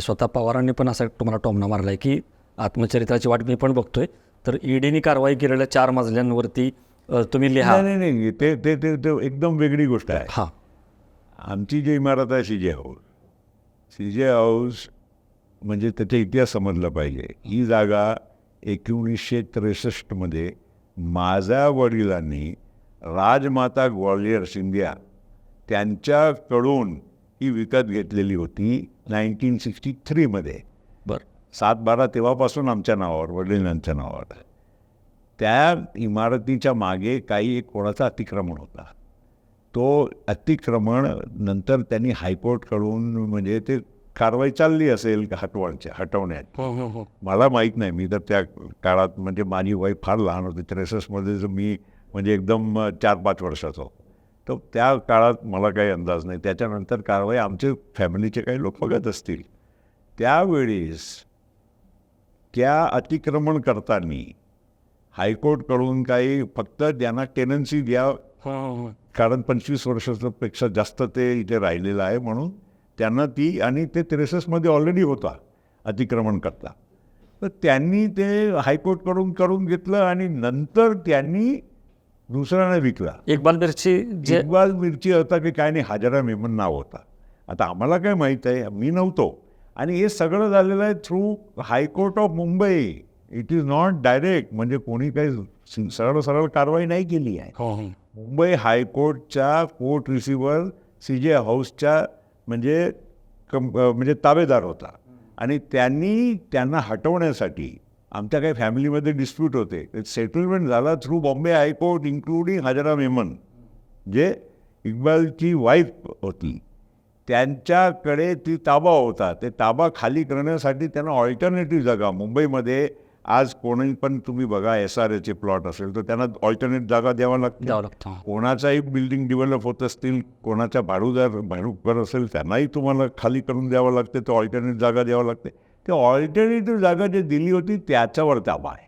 स्वतः पवारांनी पण असा तुम्हाला टोमणा मारला आहे की आत्मचरित्राची वाट मी पण बघतोय. तर ईडीने कारवाई केलेल्या चार मजल्यांवरती तुम्ही लिहा. नाही नाही नाही ते ते ते एकदम वेगळी गोष्ट आहे. हां. आमची जी इमारत आहे सी जे हाऊस सी जे हाऊस म्हणजे त्याचा इतिहास समजला पाहिजे. ही जागा एकोणीसशे त्रेसष्टमध्ये माझ्या वडिलांनी राजमाता ग्वालियर सिंधिया त्यांच्याकडून ही विकत घेतलेली होती नाईन्टीन सिक्स्टी थ्रीमध्ये बरं. सात बारा तेव्हापासून आमच्या नावावर वडिलांच्या नावावर. त्या इमारतीच्या मागे काही एक कोणाचा अतिक्रमण होता. तो अतिक्रमण नंतर त्यांनी हायकोर्टकडून म्हणजे ते कारवाई चालली असेल का हटवायच्या हटवण्यात हो हो हो. मला माहीत नाही. मी तर त्या काळात म्हणजे माझी वय फार लहान होती. त्रेसष्टमध्ये जर मी म्हणजे एकदम चार पाच वर्षाचा होतो. तर त्या काळात मला काही अंदाज नाही. त्याच्यानंतर कारवाई आमचे फॅमिलीचे काही लोक बघत असतील. त्यावेळेस त्या अतिक्रमण करताना हायकोर्टकडून काही फक्त त्यांना टेनन्सी द्या. कारण पंचवीस वर्षापेक्षा जास्त ते इथे राहिलेलं आहे म्हणून त्यांना ती आणि ते त्रेसष्टमध्ये ऑलरेडी होता अतिक्रमण करता. तर त्यांनी ते हायकोर्टकडून करून घेतलं आणि नंतर त्यांनी दुसऱ्याने विकला. इक्बाल मिरची जे इक्बाल मिरची होता की काय नाही हजारा मेमन नाव होता. आता आम्हाला काय माहीत आहे मी नव्हतो. आणि हे सगळं झालेलं आहे through high court of Mumbai it is not direct म्हणजे कोणी काही सरळ सरळ कारवाई नाही केली आहे. हो हो. मुंबई हायकोर्टच्या कोर्ट रिसिव्हर सी जे हाऊसच्या म्हणजे कम म्हणजे ताबेदार होता. आणि त्यांनी त्यांना हटवण्यासाठी आमच्या काही फॅमिलीमध्ये डिस्प्यूट होते. सेटलमेंट झाला through Bombay high court including Hazra Memon जे इक्बालची वाईफ होती. त्यांच्याकडे ती ताबा होता. ते ताबा खाली करण्यासाठी त्यांना ऑल्टरनेटिव्ह जागा मुंबईमध्ये आज कोणी पण तुम्ही बघा एस आर एचे प्लॉट असेल तर त्यांना ऑल्टरनेट जागा द्यावा लागते. कोणाचाही बिल्डिंग डेव्हलप होत असतील कोणाच्या भाडूदार भाडूकर असेल त्यांनाही तुम्हाला खाली करून द्यावं लागते तर ऑल्टरनेट जागा द्यावं लागते. ते ऑल्टरनेटिव्ह जागा जे दिली होती त्याच्यावर ताबा आहे.